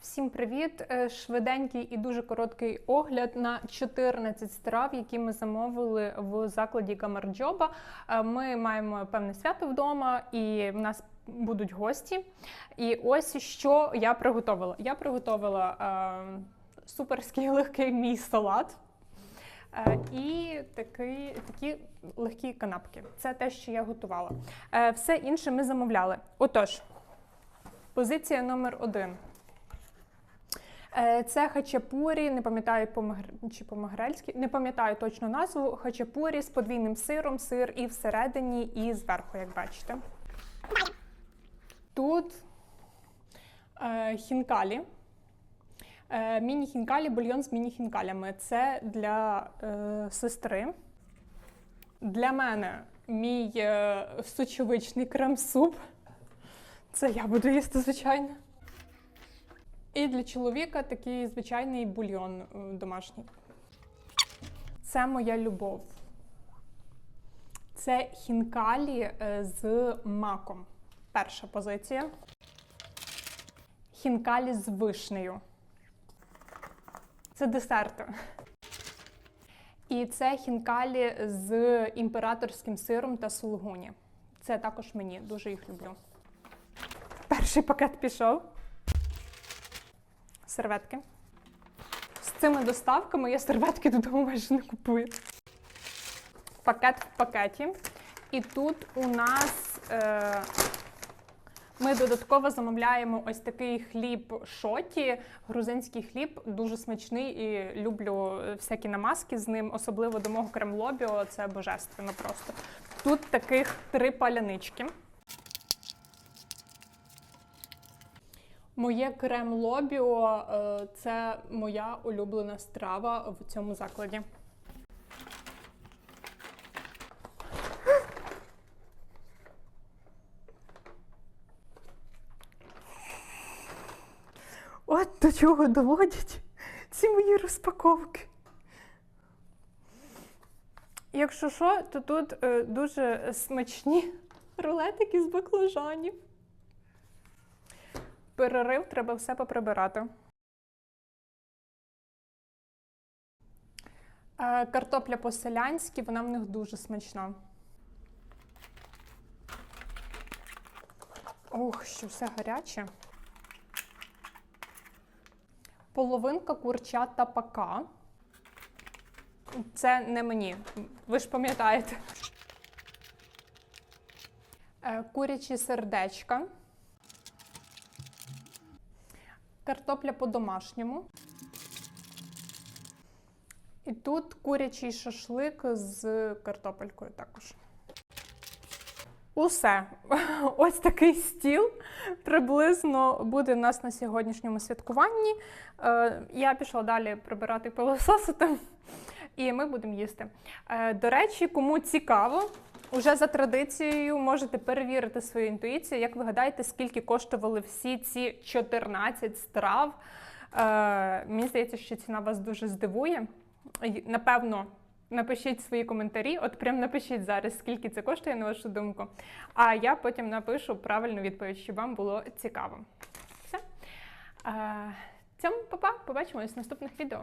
Всім привіт! Е, Швиденький і дуже короткий огляд на 14 страв, які ми замовили в закладі Гамарджоба. Е, Ми маємо певне свято вдома, і в нас будуть гості. І ось що я приготувала. Я приготувала е, суперський легкий мій салат. Е, І такий, такі легкі канапки. Це те, що я готувала. Все інше ми замовляли. Отож, позиція номер один. Е, Це хачапурі, не пам'ятаю чи по-магрельськи, не пам'ятаю точно назву. Хачапурі з подвійним сиром, сир і всередині, і зверху, як бачите. Тут е, хінкалі. Е, міні-хінкалі, бульйон з міні-хінкалями. Це для е, сестри. Для мене мій е, сочевичний крем-суп. Це я буду їсти, звичайно. І для чоловіка такий звичайний бульйон е, домашній. Це моя любов. Це хінкалі е, з маком. Перша позиція. Хінкалі з вишнею. Це десерти. І це хінкалі з імператорським сиром та сулугуні. Це також мені дуже їх люблю. Перший пакет пішов. Серветки. З цими доставками я серветки додому майже не купую. Пакет в пакеті. І тут у нас е, ми додатково замовляємо ось такий хліб шоті, грузинський хліб, дуже смачний і люблю е, всякі намазки з ним, особливо до мого кремлобіо. Це божественно просто. Тут таких три палянички. Моє крем лобіо е, це моя улюблена страва в цьому закладі. От до чого доводять ці мої розпаковки. Якщо що, то тут е, дуже смачні рулетики з баклажанів. Перерив, треба все поприбирати. Е, Картопля по-селянськи, вона в них дуже смачна. Ох, що все гаряче. Половинка курчат та пака. Це не мені. Ви ж пам'ятаєте. Е, Курячі сердечка. Картопля по-домашньому. І тут курячий шашлик з картопелькою також. Усе. Ось такий стіл приблизно буде у нас на сьогоднішньому святкуванні. Е, Я пішла далі прибирати пилососити, і ми будемо їсти. Е, До речі, кому цікаво, уже за традицією можете перевірити свою інтуїцію. Як ви гадаєте, скільки коштували всі ці 14 страв? Е, Мені здається, що ціна вас дуже здивує. Напевно, напишіть свої коментарі. От прям напишіть зараз, скільки це коштує, на вашу думку. А я потім напишу правильну відповідь, щоб вам було цікаво. Все. Е, Цьому, па-па, побачимось в наступних відео.